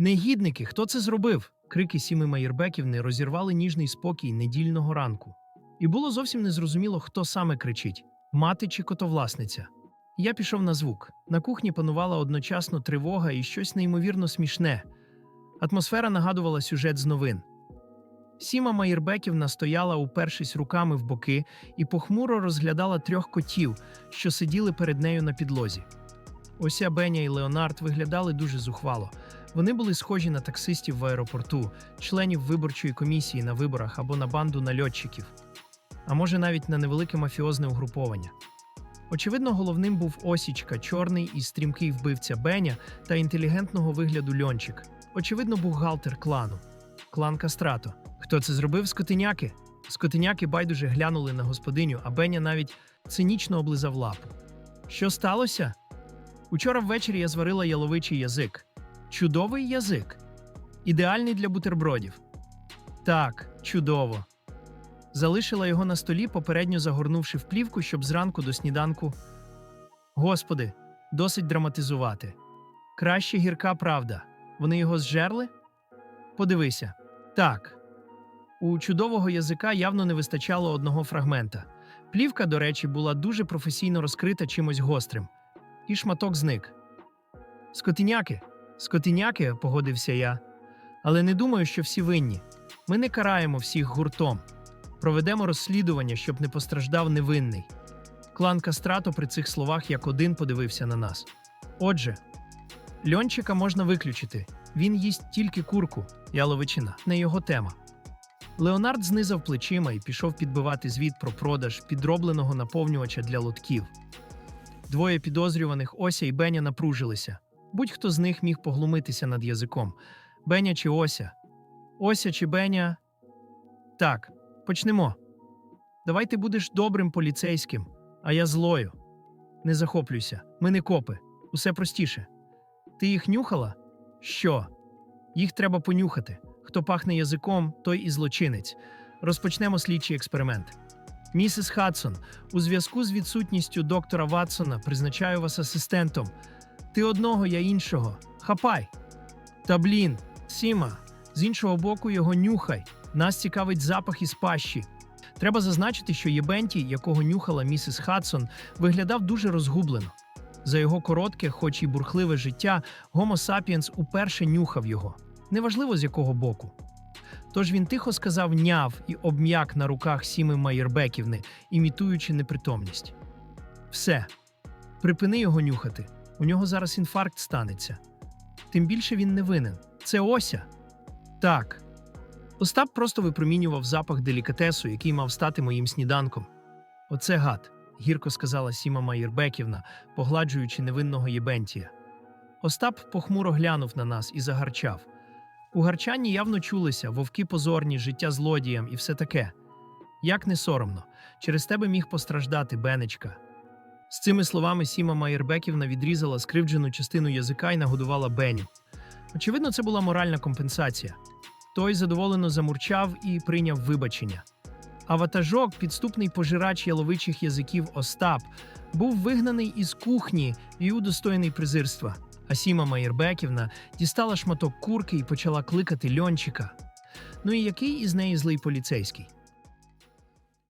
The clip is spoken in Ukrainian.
Негідники, хто це зробив? Крики Сіми Маєрбеківни розірвали ніжний спокій недільного ранку. І було зовсім незрозуміло, хто саме кричить мати чи котовласниця. Я пішов на звук. На кухні панувала одночасно тривога і щось неймовірно смішне. Атмосфера нагадувала сюжет з новин. Сіма Маєрбеківна стояла, упершись руками в боки, і похмуро розглядала трьох котів, що сиділи перед нею на підлозі. Ося Беня і Леонард виглядали дуже зухвало. Вони були схожі на таксистів в аеропорту, членів виборчої комісії на виборах або на банду нальотчиків, а може навіть на невелике мафіозне угруповання. Очевидно, головним був Осічка, чорний і стрімкий вбивця Беня та інтелігентного вигляду льончик. Очевидно, бухгалтер клану. Клан Кастрато. Хто це зробив? Скотиняки? Скотиняки байдуже глянули на господиню, а Беня навіть цинічно облизав лапу. Що сталося? Учора ввечері я зварила яловичий язик. Чудовий язик. Ідеальний для бутербродів. Так, чудово. Залишила його на столі, попередньо загорнувши в плівку, щоб зранку до сніданку. Господи, досить драматизувати. Краще гірка правда. Вони його зжерли? Подивися. Так. У чудового язика явно не вистачало одного фрагмента. Плівка, до речі, була дуже професійно розкрита чимось гострим, і шматок зник. Скотиняки, скотиняки, погодився я. Але не думаю, що всі винні. Ми не караємо всіх гуртом. Проведемо розслідування, щоб не постраждав невинний. Клан Кастрато при цих словах як один подивився на нас. Отже, льончика можна виключити. Він їсть тільки курку, яловичина, не його тема. Леонард знизав плечима і пішов підбивати звіт про продаж підробленого наповнювача для лотків. Двоє підозрюваних Ося і Беня напружилися. Будь-хто з них міг поглумитися над язиком. Беня чи Ося? Ося чи Беня? Так, почнемо. Давай ти будеш добрим поліцейським, а я злою. Не захоплюйся, ми не копи. Усе простіше. Ти їх нюхала? Що? Їх треба понюхати. Хто пахне язиком, той і злочинець. Розпочнемо слідчий експеримент. Місіс Хадсон, у зв'язку з відсутністю доктора Ватсона призначаю вас асистентом. Ти одного, я іншого. Хапай. Та блін, Сіма, з іншого боку його нюхай. Нас цікавить запах із пащі. Треба зазначити, що Єбенті, якого нюхала місіс Хадсон, виглядав дуже розгублено. За його коротке, хоч і бурхливе життя, Гомо Сапіенс уперше нюхав його, неважливо з якого боку. Тож він тихо сказав няв і обм'як на руках Сіми Майербеківни, імітуючи непритомність. Все, припини його нюхати. У нього зараз інфаркт станеться. Тим більше він не винен. Це Ося. Так. Остап просто випромінював запах делікатесу, який мав стати моїм сніданком. Оце гад, гірко сказала Сіма Маєрбеківна, погладжуючи невинного Єбентія. Остап похмуро глянув на нас і загарчав. У гарчанні явно чулися вовки позорні, життя злодіям і все таке. Як не соромно, через тебе міг постраждати Бенечка. З цими словами Сіма Маєрбеківна відрізала скривджену частину язика і нагодувала Беню. Очевидно, це була моральна компенсація. Той задоволено замурчав і прийняв вибачення. А ватажок, підступний пожирач яловичих язиків Остап, був вигнаний із кухні і удостоєний презирства. А Сіма Маєрбеківна дістала шматок курки і почала кликати льончика. Ну і який із неї злий поліцейський?